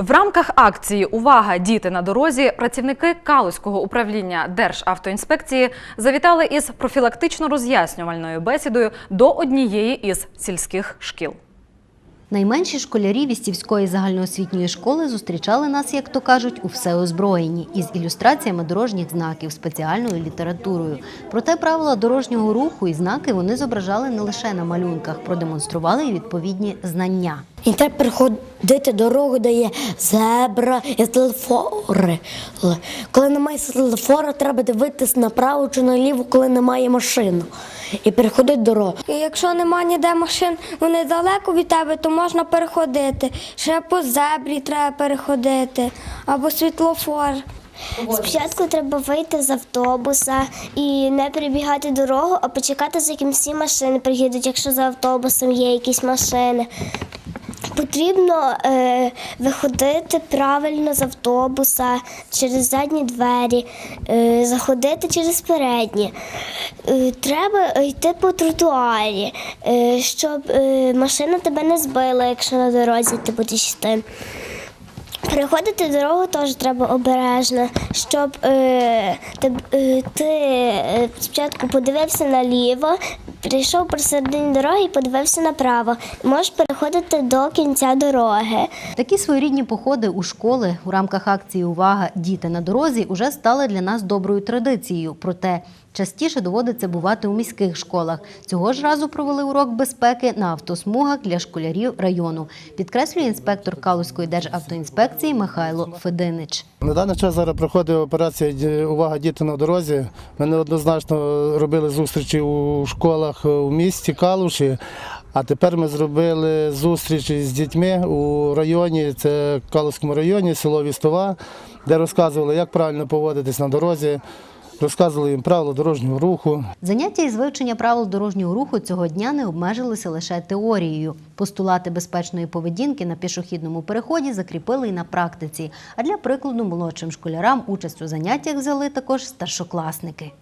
В рамках акції Увага, діти на дорозі працівники Калузького управління Державтоінспекції завітали із профілактично-роз'яснювальною бесідою до однієї із сільських шкіл. Найменші школярі Вістівської загальноосвітньої школи зустрічали нас, як то кажуть, у всеозброєнні із ілюстраціями дорожніх знаків, спеціальною літературою. Проте правила дорожнього руху і знаки вони зображали не лише на малюнках, продемонстрували й відповідні знання. І треба переходити дорогу, де є зебра і телефори. Коли немає телефора, треба дивитись направо чи наліво, коли немає машин. І переходити дорогу. І якщо нема ніде машин, вони далеко від тебе, то можна переходити. Ще по зебрі треба переходити або світлофор. Спочатку треба вийти з автобуса і не перебігати дорогу, а почекати, за яким всі машини приїдуть, якщо за автобусом є якісь машини. Потрібно е, виходити правильно з автобуса через задні двері, е, заходити через передні. Е, треба йти по тротуарі, е, щоб е, машина тебе не збила, якщо на дорозі ти будеш йти. Переходити дорогу теж треба обережно, щоб е, ти, е, ти е, спочатку подивився наліво, прийшов посередині дороги і подивився направо. Можеш переходити до кінця дороги. Такі своєрідні походи у школи у рамках акції Увага, діти на дорозі уже стали для нас доброю традицією. Проте частіше доводиться бувати у міських школах. Цього ж разу провели урок безпеки на автосмугах для школярів району. Підкреслює інспектор Калузької державтоінспекції Михайло Фединич. На даний час зараз проходить операція Увага діти на дорозі. Ми неоднозначно робили зустрічі у школах у місті Калуші. А тепер ми зробили зустрічі з дітьми у районі, це Калуському районі, село Вістова, де розказували, як правильно поводитись на дорозі, розказували їм правила дорожнього руху. Заняття із вивчення правил дорожнього руху цього дня не обмежилися лише теорією. Постулати безпечної поведінки на пішохідному переході закріпили і на практиці. А для прикладу молодшим школярам участь у заняттях взяли також старшокласники.